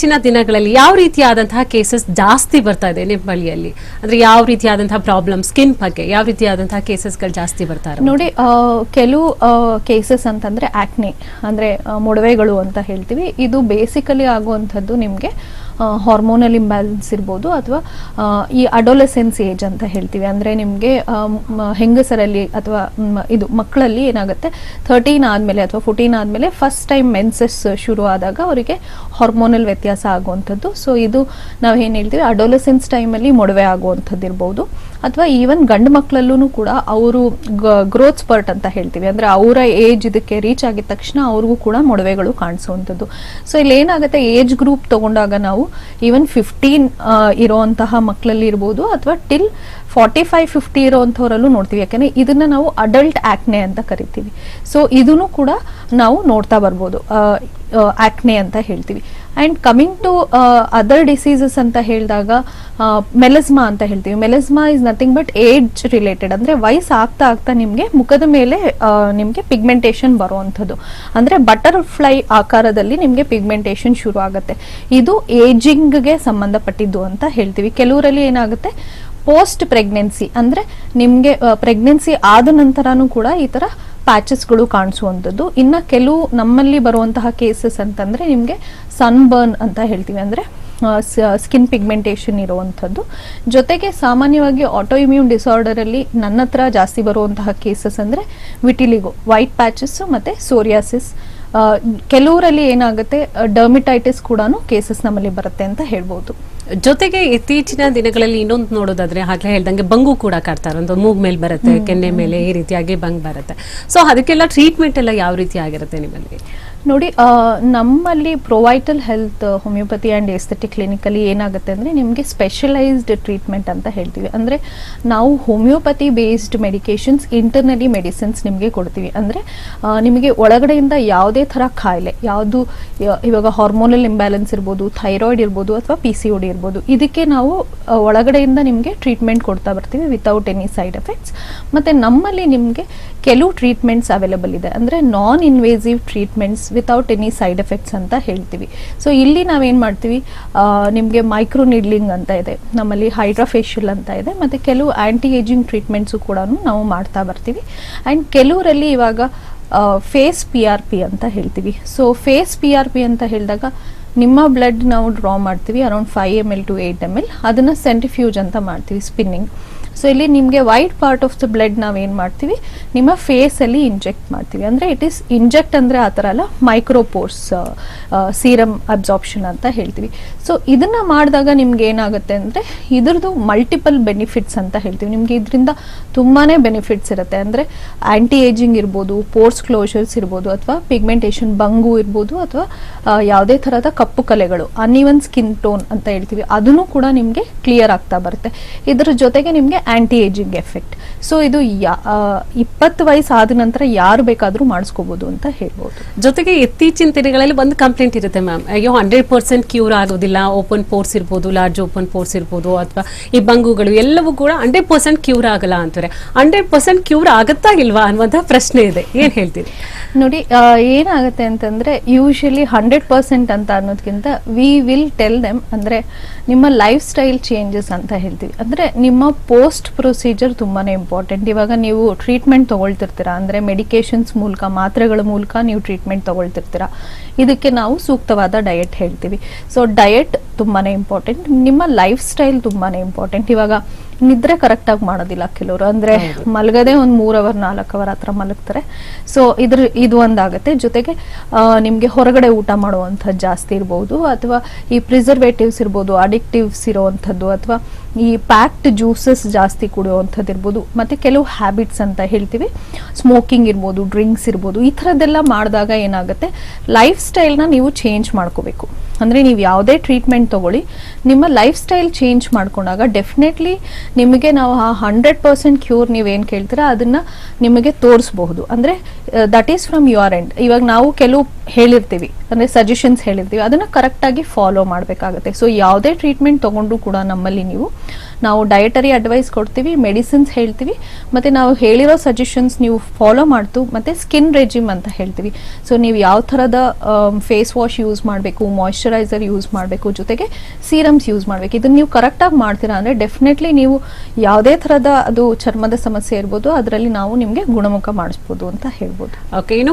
ಹೆಚ್ಚಿನ ದಿನಗಳಲ್ಲಿ ಯಾವ ರೀತಿಯಾದಂತಹ ಕೇಸಸ್ ಜಾಸ್ತಿ ಬರ್ತಾ ಇದೆ ನಿಮ್ಮ ಬಳಿಯಲ್ಲಿ? ಅಂದ್ರೆ ಯಾವ ರೀತಿಯಾದಂತಹ ಪ್ರಾಬ್ಲಮ್ ಸ್ಕಿನ್ ಬಗ್ಗೆ ಯಾವ ರೀತಿಯಾದಂತಹ ಕೇಸಸ್ಗಳು ಜಾಸ್ತಿ ಬರ್ತಾ ಇರೋ ನೋಡಿ ಕೆಲವು ಕೇಸಸ್ ಅಂತಂದ್ರೆ ಆಕ್ನೆ ಅಂದ್ರೆ ಮೊಡವೆಗಳು ಅಂತ ಹೇಳ್ತೀವಿ. ಇದು ಬೇಸಿಕಲಿ ಆಗುವಂಥದ್ದು ನಿಮಗೆ ಹಾರ್ಮೋನಲ್ ಇಂಬ್ಯಾಲೆನ್ಸ್ ಇರ್ಬೋದು ಅಥವಾ ಈ ಅಡೋಲೆಸೆನ್ಸ್ ಏಜ್ ಅಂತ ಹೇಳ್ತೀವಿ. ಅಂದರೆ ನಿಮಗೆ ಹೆಂಗಸರಲ್ಲಿ ಅಥವಾ ಇದು ಮಕ್ಕಳಲ್ಲಿ ಏನಾಗುತ್ತೆ? ಥರ್ಟೀನ್ ಆದಮೇಲೆ ಅಥವಾ ಫೋರ್ಟೀನ್ ಆದಮೇಲೆ ಫಸ್ಟ್ ಟೈಮ್ ಮೆನ್ಸಸ್ ಶುರು ಆದಾಗ ಅವರಿಗೆ ಹಾರ್ಮೋನಲ್ ವ್ಯತ್ಯಾಸ ಆಗುವಂಥದ್ದು. ಸೊ ಇದು ನಾವು ಏನು ಹೇಳ್ತೀವಿ? ಅಡೋಲೆಸೆನ್ಸ್ ಟೈಮಲ್ಲಿ ಮೊಡವೆ ಆಗುವಂಥದ್ದು ಇರ್ಬೋದು ಅಥವಾ ಈವನ್ ಗಂಡು ಮಕ್ಕಳಲ್ಲೂ ಕೂಡ ಅವರು ಗ್ರೋತ್ ಸ್ಪರ್ಟ್ ಅಂತ ಹೇಳ್ತೀವಿ. ಅಂದ್ರೆ ಅವರ ಏಜ್ ಇದಕ್ಕೆ ರೀಚ್ ಆಗಿದ ತಕ್ಷಣ ಅವ್ರಿಗೂ ಕೂಡ ಮೊಡವೆಗಳು ಕಾಣಿಸುವಂಥದ್ದು. ಸೊ ಇಲ್ಲಿ ಏನಾಗುತ್ತೆ ಏಜ್ ಗ್ರೂಪ್ ತಗೊಂಡಾಗ ನಾವು ಈವನ್ ಫಿಫ್ಟೀನ್ ಇರೋಂತಹ ಮಕ್ಕಳಲ್ಲಿ ಇರ್ಬೋದು ಅಥವಾ ಟಿಲ್ ಫಾರ್ಟಿ ಫೈವ್ ಫಿಫ್ಟಿ ಇರೋವಂಥವರಲ್ಲೂ ನೋಡ್ತೀವಿ. ಯಾಕಂದ್ರೆ ಇದನ್ನ ನಾವು ಅಡಲ್ಟ್ ಆ್ಯಕ್ನೆ ಅಂತ ಕರಿತೀವಿ. ಸೊ ಇದನ್ನು ಕೂಡ ನಾವು ನೋಡ್ತಾ ಬರ್ಬೋದು. ಆ್ಯಕ್ನೆ ಅಂತ ಹೇಳ್ತೀವಿ. And coming to other diseases ಅಂತ ಹೇಳಿದಾಗ ಮೆಲಸ್ಮಾ ಅಂತ ಹೇಳ್ತೀವಿ. Melasma is nothing but age related ಅಂದರೆ ವಯಸ್ಸು ಆಗ್ತಾ ಆಗ್ತಾ ನಿಮಗೆ ಮುಖದ ಮೇಲೆ ನಿಮಗೆ ಪಿಗ್ಮೆಂಟೇಷನ್ ಬರುವಂಥದ್ದು. ಅಂದರೆ ಬಟರ್ಫ್ಲೈ ಆಕಾರದಲ್ಲಿ ನಿಮಗೆ ಪಿಗ್ಮೆಂಟೇಷನ್ ಶುರು ಆಗುತ್ತೆ ಇದು ಏಜಿಂಗ್ಗೆ ಸಂಬಂಧಪಟ್ಟಿದ್ದು ಅಂತ ಹೇಳ್ತೀವಿ. ಕೆಲವರಲ್ಲಿ ಏನಾಗುತ್ತೆ? ಪೋಸ್ಟ್ ಪ್ರೆಗ್ನೆನ್ಸಿ ಅಂದರೆ ನಿಮಗೆ ಪ್ರೆಗ್ನೆನ್ಸಿ ಆದ ನಂತರನೂ ಕೂಡ ಈ ಥರ ಪ್ಯಾಚಸ್ಗಳು ಕಾಣಿಸುವಂಥದ್ದು. ಇನ್ನು ಕೆಲವು ನಮ್ಮಲ್ಲಿ ಬರುವಂತಹ ಕೇಸಸ್ ಅಂತಂದರೆ ನಿಮಗೆ ಸನ್ಬರ್ನ್ ಅಂತ ಹೇಳ್ತೀವಿ. ಅಂದರೆ ಸ್ಕಿನ್ ಪಿಗ್ಮೆಂಟೇಷನ್ ಇರುವಂಥದ್ದು. ಜೊತೆಗೆ ಸಾಮಾನ್ಯವಾಗಿ ಆಟೋ ಇಮ್ಯೂನ್ ಡಿಸಾರ್ಡರಲ್ಲಿ ನನ್ನ ಹತ್ರ ಜಾಸ್ತಿ ಬರುವಂತಹ ಕೇಸಸ್ ಅಂದರೆ ವಿಟಿಲಿಗೋ ವೈಟ್ ಪ್ಯಾಚಸ್ ಮತ್ತು ಸೋರಿಯಾಸಿಸ್ ಕೆಲವರಲ್ಲಿ ಏನಾಗುತ್ತೆ ಡರ್ಮಿಟೈಟಿಸ್ ಕೂಡ ಕೇಸಸ್ ನಮ್ಮಲ್ಲಿ ಬರುತ್ತೆ ಅಂತ ಹೇಳ್ಬೋದು. ಜೊತೆಗೆ ಇತ್ತೀಚಿನ ದಿನಗಳಲ್ಲಿ ಇನ್ನೊಂದು ನೋಡೋದಾದ್ರೆ ಹಾಗೆ ಹೇಳ್ದಂಗೆ ಬಂಗು ಕೂಡ ಕಾಡ್ತಾರೆ ಒಂದು ಮೂಗ್ ಮೇಲೆ ಬರುತ್ತೆ ಕೆನ್ನೆ ಮೇಲೆ ಈ ರೀತಿಯಾಗಿ ಬಂಗ್ ಬರುತ್ತೆ. ಸೊ ಅದಕ್ಕೆಲ್ಲ ಟ್ರೀಟ್ಮೆಂಟ್ ಎಲ್ಲ ಯಾವ ರೀತಿ ಆಗಿರುತ್ತೆ ನಿಮ್ಮಲ್ಲಿ? ನೋಡಿ ನಮ್ಮಲ್ಲಿ Provital health homeopathy and aesthetic ಕ್ಲಿನಿಕಲ್ಲಿ ಏನಾಗುತ್ತೆ ಅಂದರೆ ನಿಮಗೆ ಸ್ಪೆಷಲೈಸ್ಡ್ ಟ್ರೀಟ್ಮೆಂಟ್ ಅಂತ ಹೇಳ್ತೀವಿ. ಅಂದರೆ ನಾವು homeopathy based medications internally medicines ನಿಮಗೆ ಕೊಡ್ತೀವಿ. ಅಂದರೆ ನಿಮಗೆ ಒಳಗಡೆಯಿಂದ ಯಾವುದೇ ಥರ ಖಾಯಿಲೆ ಯಾವುದು ಇವಾಗ ಹಾರ್ಮೋನಲ್ ಇಂಬ್ಯಾಲೆನ್ಸ್ ಇರ್ಬೋದು ಥೈರಾಯ್ಡ್ ಇರ್ಬೋದು ಅಥವಾ ಪಿ ಸಿ ಡಿ ಇರ್ಬೋದು ಇದಕ್ಕೆ ನಾವು ಒಳಗಡೆಯಿಂದ ನಿಮಗೆ ಟ್ರೀಟ್ಮೆಂಟ್ ಕೊಡ್ತಾ ಬರ್ತೀವಿ ವಿತೌಟ್ ಎನಿ ಸೈಡ್ ಎಫೆಕ್ಟ್ಸ್ ಮತ್ತು ನಮ್ಮಲ್ಲಿ ನಿಮಗೆ ಕೆಲವು ಟ್ರೀಟ್ಮೆಂಟ್ಸ್ ಅವೈಲೇಬಲ್ ಇದೆ. ಅಂದರೆ non invasive treatments without any side effects ಅಂತ ಹೇಳ್ತೀವಿ. ಸೊ ಇಲ್ಲಿ ನಾವೇನು ಮಾಡ್ತೀವಿ? ನಿಮಗೆ ಮೈಕ್ರೋ ನಿಡ್ಲಿಂಗ್ ಅಂತ ಇದೆ. ನಮ್ಮಲ್ಲಿ ಹೈಡ್ರಾಫೇಶಿಯಲ್ ಅಂತ ಇದೆ. ಮತ್ತು ಕೆಲವು ಆ್ಯಂಟಿ ಏಜಿಂಗ್ ಟ್ರೀಟ್ಮೆಂಟ್ಸು ಕೂಡ ನಾವು ಮಾಡ್ತಾ ಬರ್ತೀವಿ. ಆ್ಯಂಡ್ ಕೆಲವರಲ್ಲಿ ಇವಾಗ ಫೇಸ್ ಪಿ ಆರ್ ಪಿ ಅಂತ ಹೇಳ್ತೀವಿ. So face P R P ಅಂತ ಹೇಳಿದಾಗ ನಿಮ್ಮ ಬ್ಲಡ್ ನಾವು ಡ್ರಾ ಮಾಡ್ತೀವಿ around five M L to eight M L ಅದನ್ನು ಸೆಂಟ್ರಿಫ್ಯೂಜ್ ಅಂತ ಮಾಡ್ತೀವಿ ಸ್ಪಿನ್ನಿಂಗ್ ಸೊ ಇಲ್ಲಿ ನಿಮಗೆ white part of the blood ನಾವೇನು ಮಾಡ್ತೀವಿ? ನಿಮ್ಮ ಫೇಸಲ್ಲಿ ಇಂಜೆಕ್ಟ್ ಮಾಡ್ತೀವಿ. ಅಂದರೆ ಇಟ್ ಈಸ್ ಇಂಜೆಕ್ಟ್ ಅಂದರೆ ಆ ಥರ ಅಲ್ಲ ಮೈಕ್ರೋಪೋರ್ಸ್ ಸೀರಮ್ ಅಬ್ಸಾರ್ಪ್ಷನ್ ಅಂತ ಹೇಳ್ತೀವಿ. ಸೊ ಇದನ್ನು ಮಾಡಿದಾಗ ನಿಮ್ಗೆ ಏನಾಗುತ್ತೆ ಅಂದರೆ, ಇದ್ರದ್ದು ಮಲ್ಟಿಪಲ್ ಬೆನಿಫಿಟ್ಸ್ ಅಂತ ಹೇಳ್ತೀವಿ. ನಿಮಗೆ ಇದರಿಂದ ತುಂಬಾ ಬೆನಿಫಿಟ್ಸ್ ಇರುತ್ತೆ. ಅಂದರೆ ಆ್ಯಂಟಿ ಏಜಿಂಗ್ ಇರ್ಬೋದು ಪೋರ್ಸ್ ಕ್ಲೋಷರ್ಸ್ ಇರ್ಬೋದು, ಅಥವಾ ಪಿಗ್ಮೆಂಟೇಷನ್ ಬಂಗು ಇರ್ಬೋದು, ಅಥವಾ ಯಾವುದೇ ಥರದ ಕಪ್ಪು ಕಲೆಗಳು ಅನ್ಇವನ್ ಸ್ಕಿನ್ ಟೋನ್ ಅಂತ ಹೇಳ್ತೀವಿ. ಅದನ್ನು ಕೂಡ ನಿಮಗೆ ಕ್ಲಿಯರ್ ಆಗ್ತಾ ಬರುತ್ತೆ. ಇದರ ಜೊತೆಗೆ ನಿಮಗೆ ಆ್ಯಂಟಿ ಏಜಿಂಗ್ ಎಫೆಕ್ಟ್ ಸೊ ಇದು ಯಾ ಇಪ್ಪತ್ತು ವಯಸ್ಸು ಆದ ನಂತರ ಯಾರು ಬೇಕಾದರೂ ಮಾಡಿಸ್ಕೋಬೋದು ಅಂತ ಹೇಳ್ಬೋದು. ಜೊತೆಗೆ ಇತ್ತೀಚಿನ ದಿನಗಳಲ್ಲಿ ಒಂದು ಕಂಪ್ಲೇಂಟ್ ಇರುತ್ತೆ ಮ್ಯಾಮ್ ಅಯ್ಯೋ ಹಂಡ್ರೆಡ್ ಪರ್ಸೆಂಟ್ ಕ್ಯೂರ್ ಆಗೋದಿಲ್ಲ ಓಪನ್ ಪೋರ್ಸ್ ಇರ್ಬೋದು ಲಾರ್ಜ್ ಓಪನ್ ಪೋರ್ಸ್ ಇರ್ಬೋದು ಅಥವಾ ಈ ಬಂಗುಗಳು ಎಲ್ಲವೂ ಕೂಡ ಹಂಡ್ರೆಡ್ ಪರ್ಸೆಂಟ್ ಕ್ಯೂರ್ ಆಗಲ್ಲ ಅಂತಾರೆ. ಹಂಡ್ರೆಡ್ ಪರ್ಸೆಂಟ್ ಕ್ಯೂರ್ ಆಗುತ್ತಾ ಇಲ್ವಾ ಅನ್ನುವಂಥ ಪ್ರಶ್ನೆ ಇದೆ. ಏನು ಹೇಳ್ತೀರಿ? ನೋಡಿ ಏನಾಗುತ್ತೆ ಅಂತಂದರೆ ಯೂಶಲಿ ಹಂಡ್ರೆಡ್ ಪರ್ಸೆಂಟ್ ಅಂತ ಅನ್ನೋದಕ್ಕಿಂತ ವಿ ವಿಲ್ ಟೆಲ್ ದೆಮ್ ಅಂದರೆ ನಿಮ್ಮ ಲೈಫ್ ಸ್ಟೈಲ್ ಚೇಂಜಸ್ ಅಂತ ಹೇಳ್ತೀವಿ. ಅಂದರೆ ನಿಮ್ಮ ಪೋಸ್ಟ್ ಪ್ರೊಸೀಜರ್ ತುಂಬಾನೇ ಇಂಪಾರ್ಟೆಂಟ್ ಇವಾಗ ನೀವು ಟ್ರೀಟ್ಮೆಂಟ್ ತಗೊಳ್ತಿರ್ತೀರಾ? ಅಂದ್ರೆ ಮೆಡಿಕೇಶನ್ಸ್ ಮೂಲಕ, ಮಾತ್ರೆಗಳ ಮೂಲಕ ನೀವು ಟ್ರೀಟ್ಮೆಂಟ್ ತಗೊಳ್ತಿರ್ತೀರಾ? ಇದಕ್ಕೆ ನಾವು ಸೂಕ್ತವಾದ ಡಯಟ್ ಹೇಳ್ತೀವಿ. ಸೊ ಡಯಟ್ ತುಂಬಾನೇ ಇಂಪಾರ್ಟೆಂಟ್ ನಿಮ್ಮ ಲೈಫ್ ಸ್ಟೈಲ್ ತುಂಬಾನೇ ಇಂಪಾರ್ಟೆಂಟ್ ಇವಾಗ ನಿದ್ರೆ ಕರೆಕ್ಟಾಗಿ ಮಾಡೋದಿಲ್ಲ ಕೆಲವರು ಅಂದ್ರೆ ಮಲಗದೆ ಒಂದು ಮೂರು ಅವರ್ ನಾಲ್ಕು ಅವರ್ ಹತ್ರ ಮಲಗ್ತಾರೆ. ಸೊ ಇದ್ರ ಇದು ಒಂದಾಗುತ್ತೆ. ಜೊತೆಗೆ ನಿಮಗೆ ನಿಮ್ಗೆ ಹೊರಗಡೆ ಊಟ ಮಾಡುವಂಥದ್ದು ಜಾಸ್ತಿ ಇರ್ಬೋದು ಅಥವಾ ಈ ಪ್ರಿಸರ್ವೇಟಿವ್ಸ್ ಇರ್ಬೋದು ಅಡಿಕ್ಟಿವ್ಸ್ ಇರೋವಂಥದ್ದು ಅಥವಾ ಈ ಪ್ಯಾಕ್ಡ್ ಜ್ಯೂಸಸ್ ಜಾಸ್ತಿ ಕುಡಿಯುವಂಥದ್ದು ಇರ್ಬೋದು ಮತ್ತೆ ಕೆಲವು ಹ್ಯಾಬಿಟ್ಸ್ ಅಂತ ಹೇಳ್ತೀವಿ. ಸ್ಮೋಕಿಂಗ್ ಇರ್ಬೋದು ಡ್ರಿಂಕ್ಸ್ ಇರ್ಬೋದು ಈ ಥರದ್ದೆಲ್ಲ ಮಾಡಿದಾಗ ಏನಾಗುತ್ತೆ ಲೈಫ್ ಸ್ಟೈಲ್ನ ನೀವು ಚೇಂಜ್ ಮಾಡ್ಕೋಬೇಕು. ಅಂದರೆ ನೀವು ಯಾವುದೇ ಟ್ರೀಟ್ಮೆಂಟ್ ತಗೊಳ್ಳಿ, ನಿಮ್ಮ ಲೈಫ್ ಸ್ಟೈಲ್ ಚೇಂಜ್ ಮಾಡ್ಕೊಂಡಾಗ ಡೆಫಿನೆಟ್ಲಿ ನಿಮಗೆ ನಾವು ಆ ಹಂಡ್ರೆಡ್ ಪರ್ಸೆಂಟ್ ಕ್ಯೂರ್ ನೀವೇನು ಕೇಳ್ತೀರಾ, ಅದನ್ನ ನಿಮಗೆ ತೋರಿಸಬಹುದು. ಅಂದ್ರೆ that is from your end ಇವಾಗ ನಾವು ಕೆಲವು ಹೇಳಿರ್ತೀವಿ. ಅಂದರೆ ಸಜೆಷನ್ಸ್ ಹೇಳಿರ್ತೀವಿ. ಅದನ್ನು ಕರೆಕ್ಟಾಗಿ ಫಾಲೋ ಮಾಡಬೇಕಾಗುತ್ತೆ. ಸೊ ಯಾವುದೇ ಟ್ರೀಟ್ಮೆಂಟ್ ತೊಗೊಂಡು ಕೂಡ ನಮ್ಮಲ್ಲಿ ನೀವು, ನಾವು ಡಯಟರಿ ಅಡ್ವೈಸ್ ಕೊಡ್ತೀವಿ ಮೆಡಿಸಿನ್ಸ್ ಹೇಳ್ತೀವಿ, ಮತ್ತು ನಾವು ಹೇಳಿರೋ ಸಜೆಷನ್ಸ್ ನೀವು ಫಾಲೋ ಮಾಡ್ತು, ಮತ್ತು ಸ್ಕಿನ್ ರೆಜಿಮ್ ಅಂತ ಹೇಳ್ತೀವಿ. ಸೊ ನೀವು ಯಾವ ಥರದ ಫೇಸ್ ವಾಶ್ ಯೂಸ್ ಮಾಡಬೇಕು ಮಾಯಿಶ್ಚರೈಸರ್ ಯೂಸ್ ಮಾಡಬೇಕು, ಜೊತೆಗೆ ಸೀರಮ್ಸ್ ಯೂಸ್ ಮಾಡಬೇಕು. ಇದನ್ನು ನೀವು ಕರೆಕ್ಟಾಗಿ ಮಾಡ್ತೀರಾ ಅಂದರೆ ಡೆಫಿನೆಟ್ಲಿ ನೀವು ಯಾವುದೇ ಥರದ ಅದು ಚರ್ಮದ ಸಮಸ್ಯೆ ಇರ್ಬೋದು, ಅದರಲ್ಲಿ ನಾವು ನಿಮಗೆ ಗುಣಮುಖ ಮಾಡಿಸ್ಬೋದು ಅಂತ ಹೇಳ್ಬೋದು. ಓಕೆ ಇನ್ನು